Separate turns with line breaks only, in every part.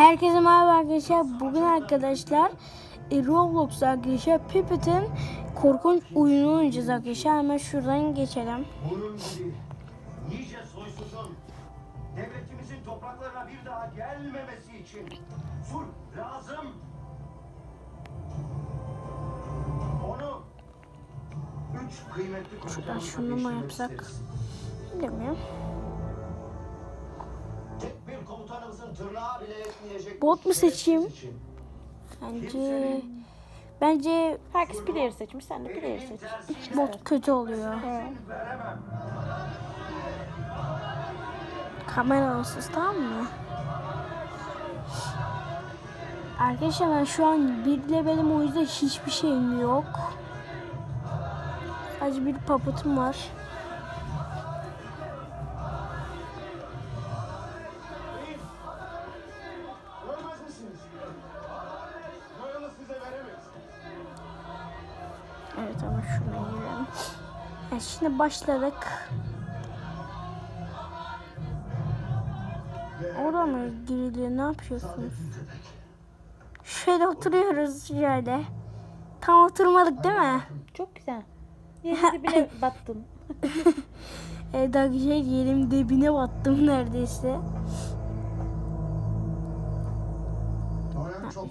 Herkese merhaba arkadaşlar. Bugün arkadaşlar e, Roblox arkadaşlar Puppet'in korkunç oyunu oynayacağız arkadaşlar. Hemen şuradan geçelim.
Nice soysuzun devletimizin topraklarına bir daha gelmemesi için sulh lazım. Onu üç kıymetli komutanımıza
şunu mu yapsak? Bilmiyorum. Bot mu seçeyim? Bence bence
Herkes player seçmiş, sen de player seç.
bot kötü oluyor.
veremem.
Kamerasız tamam mı? Arkadaşlar ben şu an bir levelim o yüzden hiçbir şeyim yok. Sadece bir paputum var. Evet ama şuna girelim. Evet, şimdi başladık. Orada mı giriliyor? Ne yapıyorsunuz? Şöyle oturuyoruz şöyle. Tam oturmadık değil mi?
Çok güzel. Yerin dibine battın.
Evet arkadaşlar yerim dibine battım neredeyse.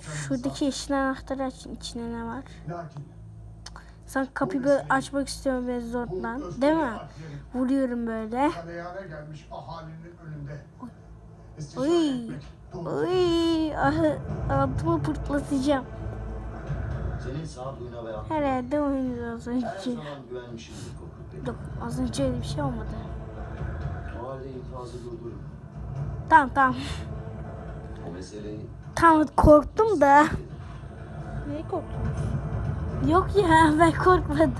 Şuradaki yeşil anahtarı açın. içinde ne var?
Lakin
Sen kapıyı böyle açmak istiyorum böyle zorla. Değil mi? Vuruyorum böyle.
galeyana gelmiş ahalinin önünde.
Oy. Uy, ah, altımı pırtlatacağım.
Senin sağduyuna ve
Herhalde oynuyoruz az
her
önce.
zaman güvenmişimdir Korkut Bey.
Yok az önce öyle bir şey olmadı.
O halde infazı durdurun.
Tamam tamam.
O meseleyi
Tamam korktum da.
Neyi korktunuz?
Yok ya ben korkmadım.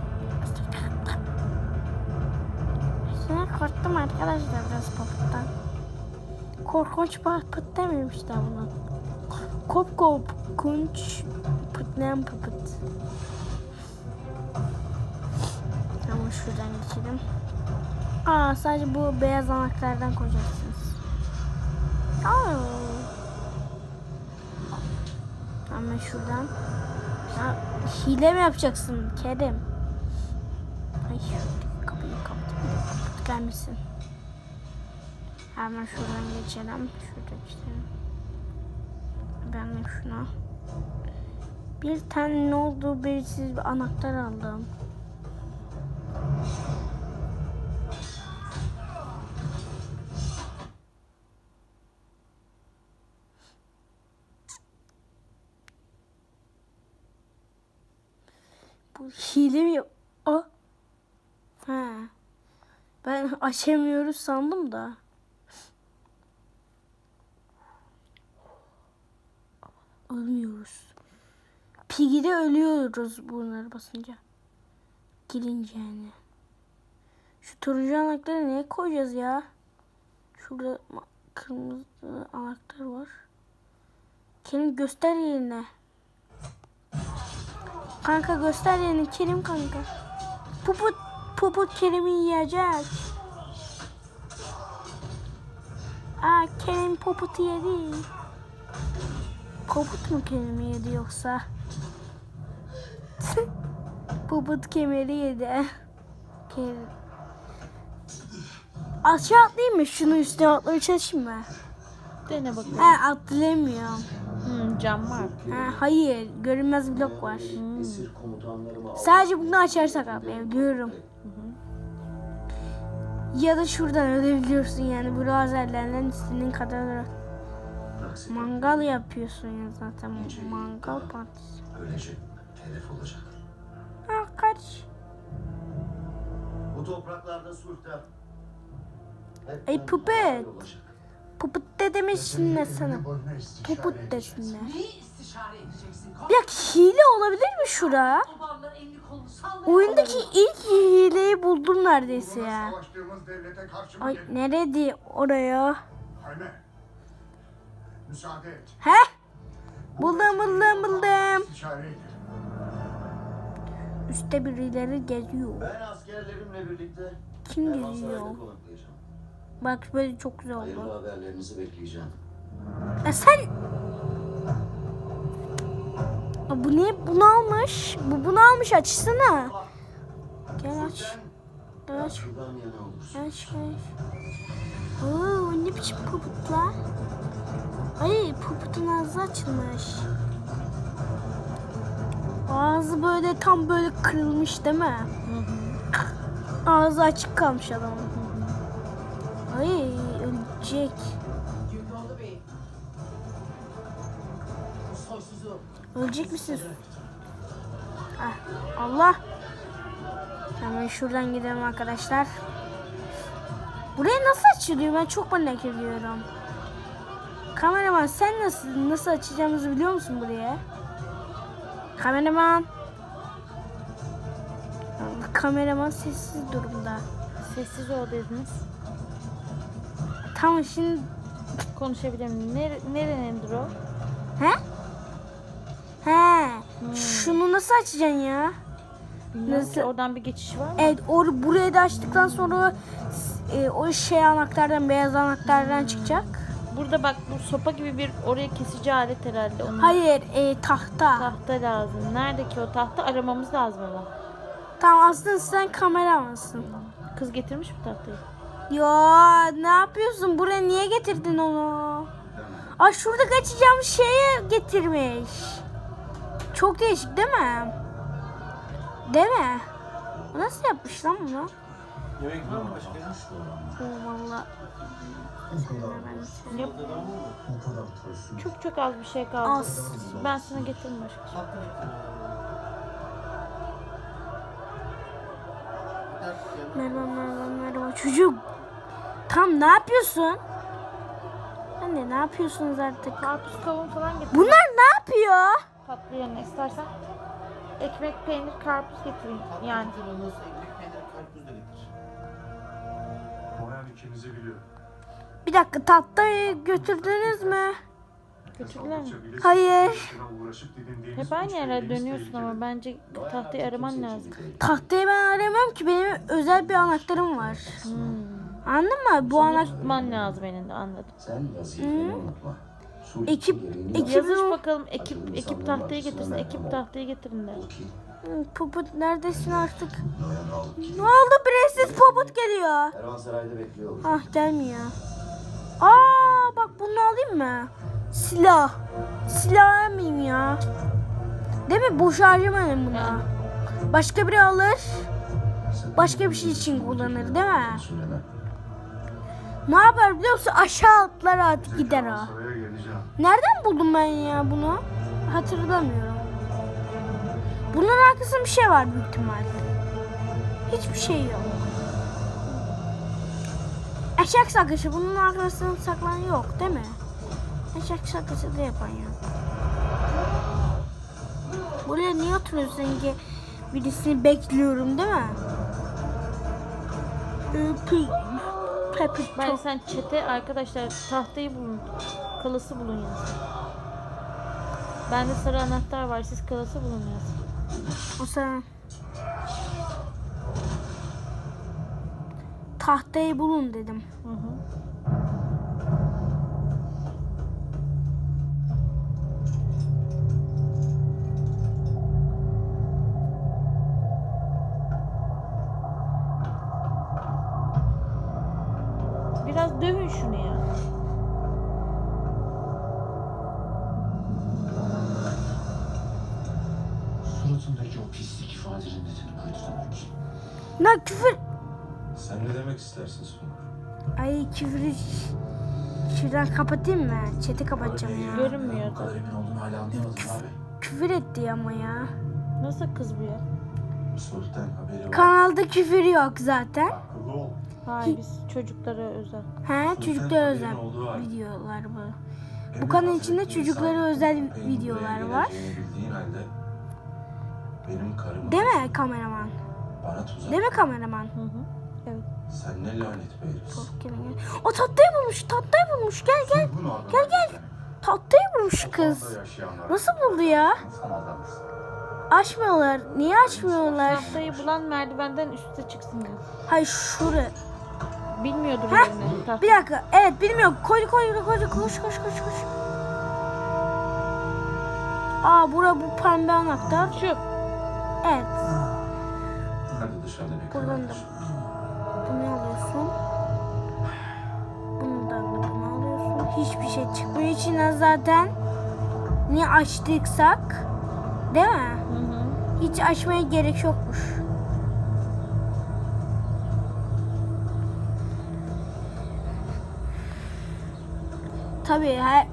Şimdi korktum arkadaşlar biraz papıttan. Korkunç papıt dememişler buna. Kop kop kunç pıtlayan papıt. Ama şuradan geçelim. Aa sadece bu beyaz anahtardan koyacaksınız. Aa. Ama şuradan. Ya, hile mi yapacaksın Kerem? Ay kapıyı kapat. Gelmesin. Hemen şuradan geçelim. Şurada geçelim. Ben de şuna. Bir tane ne oldu belirsiz bir anahtar aldım. Hile mi? O. Ha. Ben açamıyoruz sandım da. Ölmüyoruz. Piggy'de ölüyoruz bunları basınca. Girince yani. Şu turuncu anahtarı neye koyacağız ya? Şurada kırmızı anahtar var. Kerim göster yerine. Kanka göster yerini Kerim kanka. Puput Puput Kerim'i yiyecek. Aa Kerim Puput'u yedi. Puput mu Kerim'i yedi yoksa? Puput kemeri yedi. Kerim. Aşağı atlayayım mı? Şunu üstüne atlamaya çalışayım mı?
Dene bakalım.
He atlayamıyorum.
Hmm, cam var.
Ha, hayır görünmez blok var.
komutanlarıma
Sadece bunu açarsak atlayabiliyorum. Ya da şuradan ölebiliyorsun yani bu lazerlerden istediğin kadar mangal yapıyorsun ya zaten mangal partisi.
ölecek, telef olacak.
Ha kaç.
Bu topraklarda sulhta hep
Ey
olacak.
Puput de demesinler sana. Puput desinler. Ya hile olabilir mi şura? Oyundaki ilk hileyi buldum neredeyse ya.
Savaştığımız devlete karşı mı
Ay nerede oraya? He? Buldum buldum buldum. Üstte birileri geziyor.
Ben askerlerimle birlikte
Kim geziyor? Bak böyle çok güzel
Hayırlı
oldu.
haberlerinizi bekleyeceğim.
Ya sen bu ne? Bunu almış. Bu bunu almış açsana. Gel aç. Gel aç.
şuradan yana olursun.
Aç aç. Oo ne biçim puputlar? Ay puputun ağzı açılmış. Ağzı böyle tam böyle kırılmış değil mi? Ağzı açık kalmış adamın. Ay ölecek. Ölecek misin? Ah, Allah. Hemen şuradan gidelim arkadaşlar. Burayı nasıl açılıyor? Ben çok merak ediyorum. Kameraman sen nasıl nasıl açacağımızı biliyor musun buraya? Kameraman. Kameraman sessiz durumda.
Sessiz ol dediniz.
Tamam şimdi
Konuşabilir miyim? Nere, nerenindir o?
he? He. Şunu nasıl açacaksın ya?
Bilmiyorum
Nasıl?
ki oradan bir geçiş var mı?
Evet, or burayı da açtıktan sonra e, o şey anahtardan, beyaz anahtardan çıkacak.
Burada bak bu sopa gibi bir oraya kesici alet herhalde. Onun
Hayır, e, tahta.
tahta lazım. Nerede ki o tahta? Aramamız lazım ama.
Tamam aslında sen kameramasın.
Kız getirmiş mi tahtayı?
Ya ne yapıyorsun? Buraya niye getirdin onu? Aa şurada kaçacağım şeyi getirmiş. Çok değişik değil mi? Değil mi? Nasıl yapmış lan bunu?
Yemek var mı başka?
Valla.
Tırsın.
Çok çok az bir şey kaldı.
Az.
Ben sana getiririm başka.
Merhaba merhaba merhaba çocuk. Tam ne yapıyorsun? Anne ne yapıyorsunuz artık?
Karpuz kavun falan getir.
Bunlar ne yapıyor?
Tatlı yerine istersen. Ekmek, peynir, karpuz getireyim. Yani.
Moral ikinizi biliyor.
Bir dakika tahtayı götürdünüz mü?
Götürdüler mi?
Hayır.
Hep aynı
üç
yerlere dönüyorsun ama bence tahtayı araman lazım.
Tahtayı ben aramam ki benim özel bir anahtarım var.
Hmm.
Anladın mı? Bu anahtar
Tutman lazım elinde anladım.
Sen vazifeni unutma. Sulh
Ekip- ekip-.
Yazış bakalım ekip ekip tahtayı getirsin. Ekip tahtayı getirin de.
Puput neredesin artık? Ne oldu? Prenses Puput geliyor.
Kervansaray'da bekliyor.
Ah gelmiyor. Aa bak bunu alayım mı? Silah. Silah almayayım ya. Değil mi? Boş harcamayalım bunu. Başka biri alır. Başka bir şey için kullanır değil mi? Ne yapar biliyor musun? Aşağı atlar artık gider o. Nereden buldum ben ya bunu? Hatırlamıyorum. Bunun arkasında bir şey var büyük ihtimal. Hiçbir şey yok. Eşek sakışı bunun arkasında saklan yok değil mi? Eşek sakışı da yapan yok. Buraya niye oturuyorsun ki birisini bekliyorum değil mi? Pepi,
Bence sen çete arkadaşlar tahtayı bulun. Kalası bulun yaz. Bende sarı anahtar var. Siz kalası bulun yaz.
O sen. Tahtayı bulun dedim.
Hı hı. Biraz dövün şunu ya.
Suratındaki o pislik ifadenin nedeni kötü demek.
Ne küfür.
Sen ne demek istersin Sungur?
Ay küfürü ş- şuradan kapatayım mı? Chat'i kapatacağım ya.
Görünmüyor da.
emin olduğunu hala anlayamadım abi.
Küfür etti ama ya.
Nasıl kız bu ya?
Sulh'tan haberi var.
Kanalda küfür yok zaten.
Akıllı ol.
Hayır biz çocuklara özel.
He çocuklara özel videolar bu.
Emir
kanal içinde çocuklara özel videolar var.
geleceğini Bildiğin halde benim karım
Değil mi kameraman?
bana tuzak.
Değil mi kameraman?
Hı hı. Evet.
Sen ne lanet
gelin. O tahtayı bulmuş, tahtayı bulmuş. Gel gel.
Bu.
Gel gel. Tahtayı bulmuş kız. Nasıl buldu ya? Açmıyorlar. Niye açmıyorlar?
Tahtayı bulan merdivenden üste çıksın.
Hayır şurada.
Bilmiyordur yerini. Taht-
Bir dakika. Evet bilmiyorum. Koy koy koy koş koş koş koş. Aa bura bu pembe anahtar.
Şu.
Evet.
Hadi dışarıda bekle.
Buradan da bunu alıyorsun. Bundan da bunu alıyorsun. Hiçbir şey çıkmıyor içinden zaten. Niye açtıysak? Değil mi?
Hı hı.
Hiç açmaya gerek yokmuş. Tabii her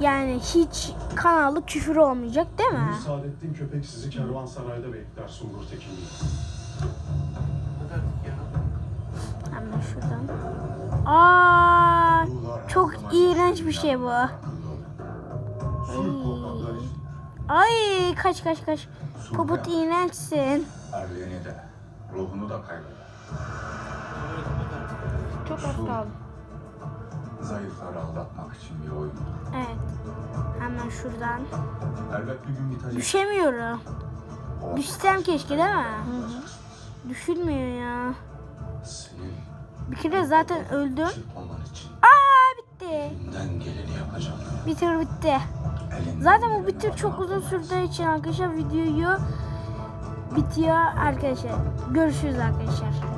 yani hiç kanalı küfür olmayacak değil mi?
Saadettin köpek sizi kervansarayda bekler Sungur Tekin Bey.
Hemen şuradan. Aa, çok iğrenç bir şey bu.
İçin.
Ay kaç kaç kaç. Poput iğrençsin.
Erliğini de, ruhunu da kaybeder.
Çok kaldı.
Zayıfları aldatmak için bir oyun.
Evet. Hemen şuradan.
Elbet bir gün bitecek.
Düşemiyorum.
O
Düşsem keşke değil mi?
Hı hı.
Düşülmüyor ya.
Senin
Bir kere zaten öldüm. Aa bitti.
elimden geleni yapacağım.
Bir tür bitti.
Elinden
Zaten bu tür çok uzun sürdüğü için arkadaşlar videoyu bitiyor arkadaşlar. Görüşürüz arkadaşlar.